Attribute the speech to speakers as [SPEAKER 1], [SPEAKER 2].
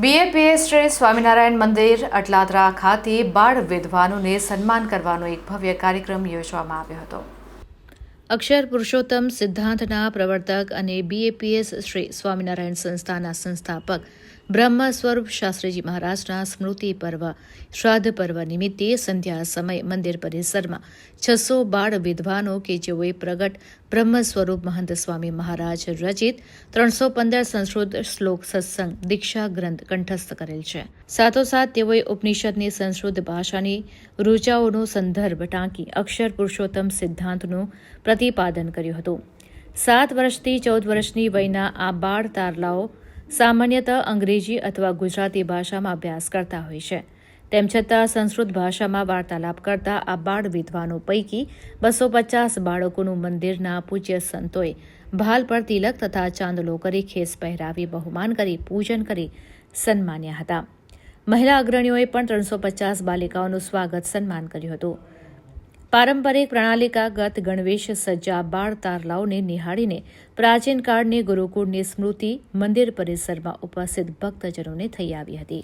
[SPEAKER 1] BAPS Shri Swaminarayan મંદિર અટલાદરા ખાતે બાળ વિદ્વાનોને સન્માન કરવાનો એક ભવ્ય કાર્યક્રમ યોજવામાં આવ્યો હતો. અક્ષર પુરુષોત્તમ સિદ્ધાંતના પ્રવર્તક અને બીએપીએસ શ્રી સ્વામિનારાયણ સંસ્થાના સંસ્થાપક બ્રહ્મ સ્વરૂપ શાસ્ત્રીજી મહારાજના સ્મૃતિ પર્વ, શ્રાદ્ધ પર્વ નિમિત્તે સંધ્યા સમય મંદિર પરિસરમાં છસો બાળ વિદ્વાનો કે જેઓએ પ્રગટ બ્રહ્મ સ્વરૂપ મહંત સ્વામી મહારાજ રચિત ત્રણસો પંદર સંસ્કૃત શ્લોક સત્સંગ દીક્ષા ગ્રંથ કંઠસ્થ કરેલ છે. સાથોસાથ તેઓએ ઉપનિષદની સંસ્કૃત ભાષાની રૂચાઓનો સંદર્ભ ટાંકી અક્ષર પુરુષોત્તમ સિદ્ધાંતનું પ્રતિપાદન કર્યું હતું. સાત વર્ષથી ચૌદ વર્ષની વયના આ બાળ તારલાઓ સામાન્યતઃ અંગ્રેજી અથવા ગુજરાતી ભાષામાં અભ્યાસ કરતા હોય છે. તેમ છતાં સંસ્કૃત ભાષામાં વાર્તાલાપ કરતા આ બાળ વિદ્વાનો પૈકી બસો પચાસ બાળકોનું મંદિરના પૂજ્ય સંતોએ ભાલ પર તિલક તથા ચાંદલો કરી ખેસ પહેરાવી બહુમાન કરી પૂજન કરી સન્માન્યા હતા. મહિલા અગ્રણીઓએ પણ ત્રણસો પચાસ બાલિકાઓનું સ્વાગત સન્માન કર્યું હતું. પારંપરિક પ્રણાલિકાગત ગણવેશ સજ્જા બાળ તારલાઓને નિહાળીને પ્રાચીન કાળની ગુરુકુળની સ્મૃતિ મંદિર પરિસરમાં ઉપસ્થિત ભક્તજનોને થઈ આવી હતી.